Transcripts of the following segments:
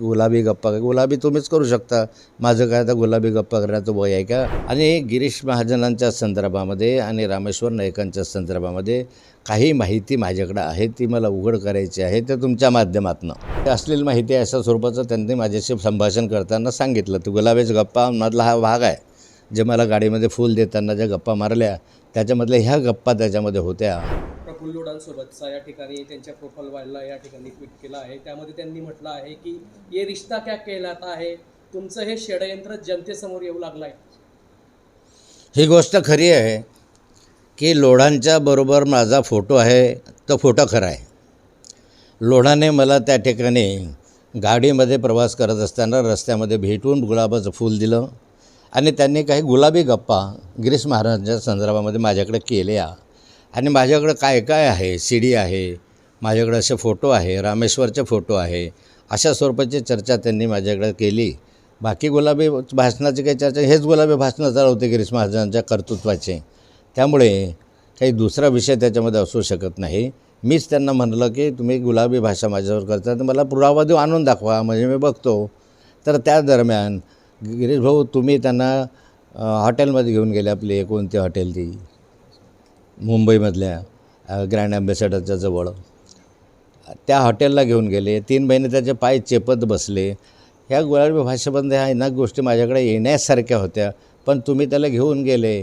गुलाबी गप्पा गुलाबी तुम्हीच करू शकता. माझं काय आता गुलाबी गप्पा करण्याचं वय आहे का? आणि गिरीश महाजनांच्या संदर्भामध्ये आणि रामेश्वर नाईकांच्या संदर्भामध्ये काही माहिती माझ्याकडं आहे ती मला उघड करायची आहे ते तुमच्या माध्यमातून. ते असलेली माहिती अशा स्वरूपाचं त्यांनी माझ्याशी संभाषण करताना सांगितलं. तू गुलाबीच गप्पा मधला हा भाग आहे. जे मला गाडीमध्ये फूल देताना ज्या गप्पा मारल्या त्याच्यामधल्या ह्या गप्पा त्याच्यामध्ये होत्या. प्रफुल्ल लोढांसोबतचा या ठिकाणी त्यांच्या प्रोफाईल वाढला या ठिकाणी ट्विट केला आहे. त्यामध्ये त्यांनी म्हटलं आहे की ये रिश्ता क्या कहलाता आहे तुमचं हे षडयंत्र जनतेसमोर येऊ लागलं आहे ही गोष्ट खरी आहे की लोढांच्या बरोबर माझा फोटो आहे तो फोटो खरा आहे. लोढाने मला त्या ठिकाणी गाडीमध्ये प्रवास करत असताना रस्त्यामध्ये भेटून गुलाबाचं फूल दिलं आणि त्यांनी काही गुलाबी गप्पा गिरीश महाराजांच्या संदर्भामध्ये माझ्याकडे केल्या. आणि माझ्याकडं काय काय आहे? सी डी आहे. माझ्याकडं असे फोटो आहे. रामेश्वरचे फोटो आहे. अशा स्वरूपाची चर्चा त्यांनी माझ्याकडे केली. बाकी गुलाबी भाषणाची काही चर्चा हेच गुलाबी भाषणं चालवते गिरीश महाजनांच्या कर्तृत्वाचे. त्यामुळे काही दुसरा विषय त्याच्यामध्ये असू शकत नाही. मीच त्यांना म्हणलं की तुम्ही गुलाबी भाषा माझ्यावर करता तर मला पुरावा देऊ आणून दाखवा म्हणजे मी बघतो. तर त्या दरम्यान गिरीश भाऊ तुम्ही त्यांना हॉटेलमध्ये घेऊन गेले आपली कोणती हॉटेल ती? मुंबईमधल्या ग्रँड ॲम्बेसेडरच्या जवळ. त्या हॉटेलला घेऊन गेले. तीन महिने त्याचे पाय चेपत बसले. ह्या गुलाबी भाषेमध्ये ह्या ना गोष्टी माझ्याकडे येण्यासारख्या होत्या पण तुम्ही त्याला घेऊन गेले.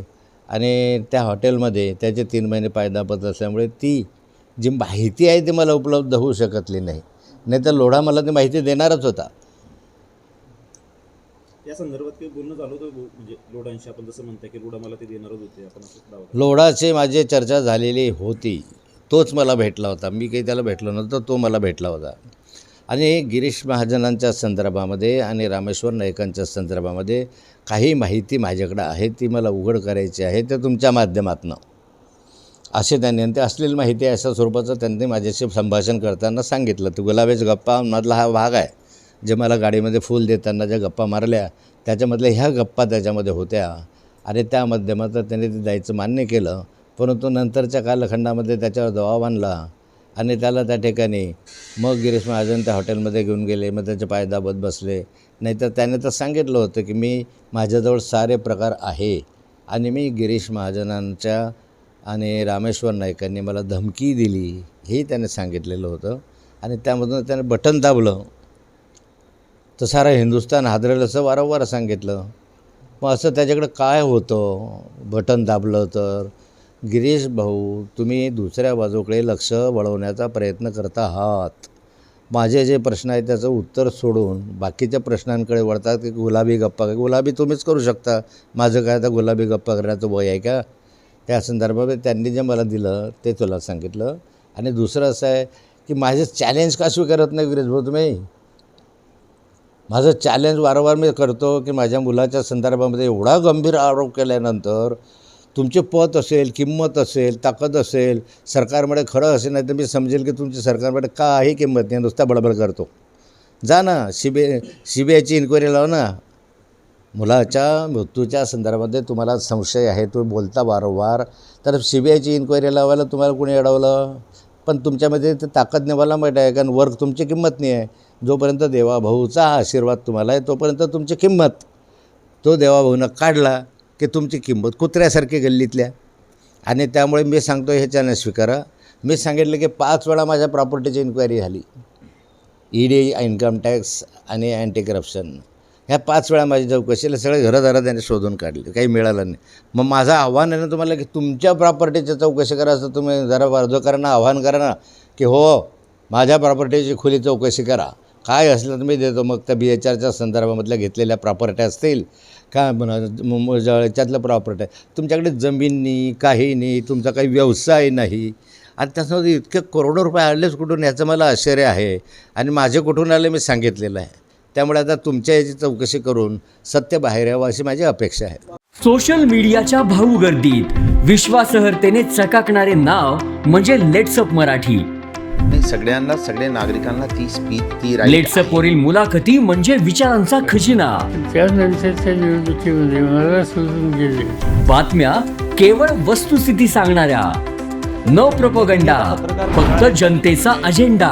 आणि त्या हॉटेलमध्ये त्याचे तीन महिने पाय दाबत असल्यामुळे ती जी माहिती आहे ती मला उपलब्ध होऊ शकतली नाही. नाही तर लोढा मला ती माहिती देणारच होता. या संदर्भात काही बोलणं झालं होतं म्हणजे लोडांशी आपण जसं म्हणताय की लोडा मला ते देणारच होते आपण असं दावा करतो. माझी चर्चा झालेली होती. तोच मला भेटला होता. मी काही त्याला भेटलो नव्हतं तो मला भेटला होता. आणि गिरीश महाजनांच्या संदर्भामध्ये आणि रामेश्वर नाईकांच्या संदर्भामध्ये काही माहिती माझ्याकडं आहे ती मला उघड करायची आहे ते तुमच्या माध्यमातून. असे त्यांनी ते असलेली माहिती अशा स्वरूपाचं त्यांनी माझ्याशी संभाषण करताना सांगितलं. ते गुलाबेज गप्पा मधला हा भाग आहे. जे मला गाडीमध्ये फूल देताना ज्या गप्पा मारल्या त्याच्यामधल्या ह्या गप्पा त्याच्यामध्ये होत्या. आणि त्या माध्यमातून त्याने ते द्यायचं मान्य केलं परंतु नंतरच्या कालखंडामध्ये त्याच्यावर दबाव आणला. आणि त्याला त्या ठिकाणी मग गिरीश महाजन त्या हॉटेलमध्ये घेऊन गेले मग त्याचे पाय दाबत बसले. नाहीतर त्याने तर सांगितलं होतं की मी माझ्याजवळ सारे प्रकार आहे आणि मी गिरीश महाजनांच्या आणि रामेश्वर नाईकांनी मला धमकी दिली हेही त्याने सांगितलेलं होतं. आणि त्यामधून त्याने बटन दाबलं. तर सारा हिंदुस्थान हादरेल असं वारंवार सांगितलं. मग असं त्याच्याकडं काय होतं? बटन दाबलं तर? गिरीश भाऊ तुम्ही दुसऱ्या बाजूकडे लक्ष वळवण्याचा प्रयत्न करता आहात. माझे जे प्रश्न आहेत त्याचं उत्तर सोडून बाकीच्या प्रश्नांकडे वळतात की गुलाबी गप्पा? गुलाबी तुम्हीच करू शकता. माझं काय आता गुलाबी गप्पा करण्याचं वय आहे का? त्या संदर्भात त्यांनी जे मला दिलं ते तुला सांगितलं. आणि दुसरं असं आहे की माझे चॅलेंज का स्वीकारत नाही गिरीश भाऊ तुम्ही? माझं चॅलेंज वारंवार मी करतो की माझ्या मुलाच्या संदर्भामध्ये एवढा गंभीर आरोप केल्यानंतर तुमचे पत असेल किंमत असेल ताकद असेल सरकारमध्ये खरं असेल नाही तर मी समजेल की तुमची सरकारमध्ये काही किंमत नाही नुसता बडबड करतो. जा ना सी बी सी बी आयची इन्क्वायरी लाव ना. मुलाच्या मृत्यूच्या संदर्भामध्ये तुम्हाला संशय आहे तुम्ही बोलता वारंवार. तर सी बी आयची इन्क्वायरी लावायला तुम्हाला कोणी अडवलं? पण तुमच्यामध्ये ते ताकद नेवाला माहीत आहे कारण वर्क तुमची किंमत नाही आहे. जोपर्यंत देवाभाऊचा आशीर्वाद तुम्हाला आहे तोपर्यंत तुमची किंमत. तो देवाभाऊनं काढला की तुमची किंमत कुत्र्यासारखी गल्लीतल्या. आणि त्यामुळे मी सांगतो ह्याच्यानं स्वीकारा. मी सांगितलं की पाच वेळा माझ्या प्रॉपर्टीची इन्क्वायरी झाली. ई डी इन्कम टॅक्स आणि अँटी करप्शन ह्या पाच वेळा माझी चौकशीला सगळे घरदारं त्यांनी शोधून काढले काही मिळालं नाही. मग माझं आव्हान आहे ना तुम्हाला की तुमच्या प्रॉपर्टीची चौकशी करा असं तुम्ही जरा अर्जकारांना आव्हान करा ना की हो माझ्या प्रॉपर्टीची खुली चौकशी करा. काय असलं तर मी देतो मग त्या बी एच आरच्या संदर्भामधल्या घेतलेल्या प्रॉपर्ट्या असतील काय म्हणा प्रॉपर्टी तुमच्याकडे जमीन नाही काही नाही तुमचा काही व्यवसाय नाही. आणि त्याच्यामध्ये इतके करोडो रुपये आलेच कुठून याचं मला आश्चर्य आहे. आणि माझे कुठून आले मी सांगितलेलं आहे. त्यामुळे आता तुमच्या याची चौकशी करून सत्य बाहेर यावं अशी माझी अपेक्षा आहे. सोशल मीडियाच्या भाऊ गर्दीत विश्वासार्हतेने चकाकणारे नाव म्हणजे लेट्सअप मराठी. नाही सगळ्यांना सगळ्या नागरिकांना ती स्पीच ती लेट्सअप वरील मुलाखती म्हणजे विचारांचा खजिना. त्यानंतरच्या निवडणुकीमध्ये मला सोडून गेले बातम्या केवळ वस्तुस्थिती सांगणाऱ्या. न प्रपोगंडा फक्त जनतेचा अजेंडा